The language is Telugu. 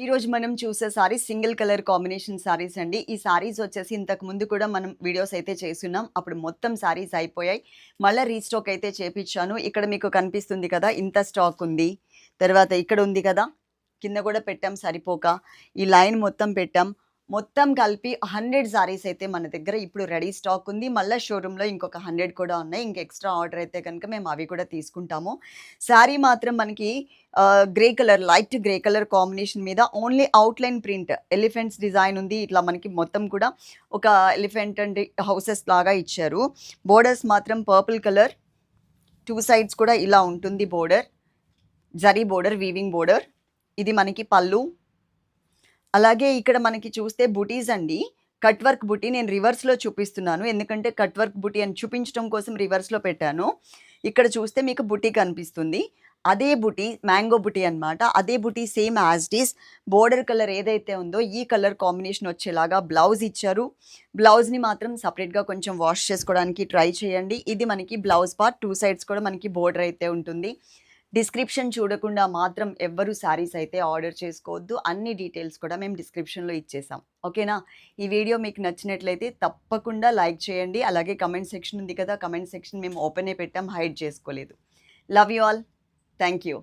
ఈ రోజు మనం చూసే saris single colour combination saris అండి. ఈ సారీస్ వచ్చేసి ఇంతకు ముందు కూడా మనం వీడియోస్ అయితే చేస్తున్నాం. అప్పుడు మొత్తం సారీస్ అయిపోయాయి. మళ్ళీ రీస్టాక్ అయితే చేపించాను ఇక్కడ మీకు కనిపిస్తుంది కదా ఇంత స్టాక్ ఉంది. తర్వాత ఇక్కడ ఉంది కదా కింద కూడా పెట్టాం సరిపోక. ఈ లైన్ మొత్తం పెట్టాం. మొత్తం కలిపి హండ్రెడ్ సారీస్ అయితే మన దగ్గర ఇప్పుడు రెడీ స్టాక్ ఉంది. మళ్ళీ షోరూంలో ఇంకొక హండ్రెడ్ కూడా ఉన్నాయి. ఇంకా ఎక్స్ట్రా ఆర్డర్ అయితే కనుక మేము అవి కూడా తీసుకుంటాము. శారీ మాత్రం మనకి grey colour light grey colour combination మీద only outline print elephants design ఉంది. ఇట్లా మనకి మొత్తం కూడా ఒక ఎలిఫెంట్ అండ్ హౌసెస్ లాగా ఇచ్చారు. బోర్డర్స్ మాత్రం పర్పుల్ కలర్ టూ సైడ్స్ కూడా ఇలా ఉంటుంది border zari border weaving border ఇది మనకి పళ్ళు అలాగే ఇక్కడ మనకి చూస్తే బుటీస్ అండి. కట్ వర్క్ బుటీ నేను రివర్స్లో చూపిస్తున్నాను. ఎందుకంటే కట్ వర్క్ బుటీ అని చూపించడం కోసం రివర్స్లో పెట్టాను. ఇక్కడ చూస్తే మీకు బుటీ కనిపిస్తుంది. అదే బుటీ మ్యాంగో బుటీ అనమాట అదే బుటీ same as these border colour ఏదైతే ఉందో ఈ కలర్ కాంబినేషన్ వచ్చేలాగా బ్లౌజ్ ఇచ్చారు. బ్లౌజ్ని మాత్రం సపరేట్గా కొంచెం వాష్ చేసుకోవడానికి ట్రై చేయండి. ఇది మనకి బ్లౌజ్ పార్ట్ టూ సైడ్స్ కూడా మనకి బోర్డర్ అయితే ఉంటుంది. డిస్క్రిప్షన్ చూడకుండా మాత్రం ఎవ్వరు శారీస్ అయితే ఆర్డర్ చేసుకోవద్దు. అన్ని డీటెయిల్స్ కూడా మేము డిస్క్రిప్షన్లో ఇచ్చేసాం. ఓకేనా? ఈ వీడియో మీకు నచ్చినట్లయితే తప్పకుండా లైక్ చేయండి. అలాగే కమెంట్ సెక్షన్ ఉంది కదా కమెంట్ సెక్షన్ మేము ఓపెనే పెట్టాం హైడ్ చేసుకోలేదు. Love you all thank you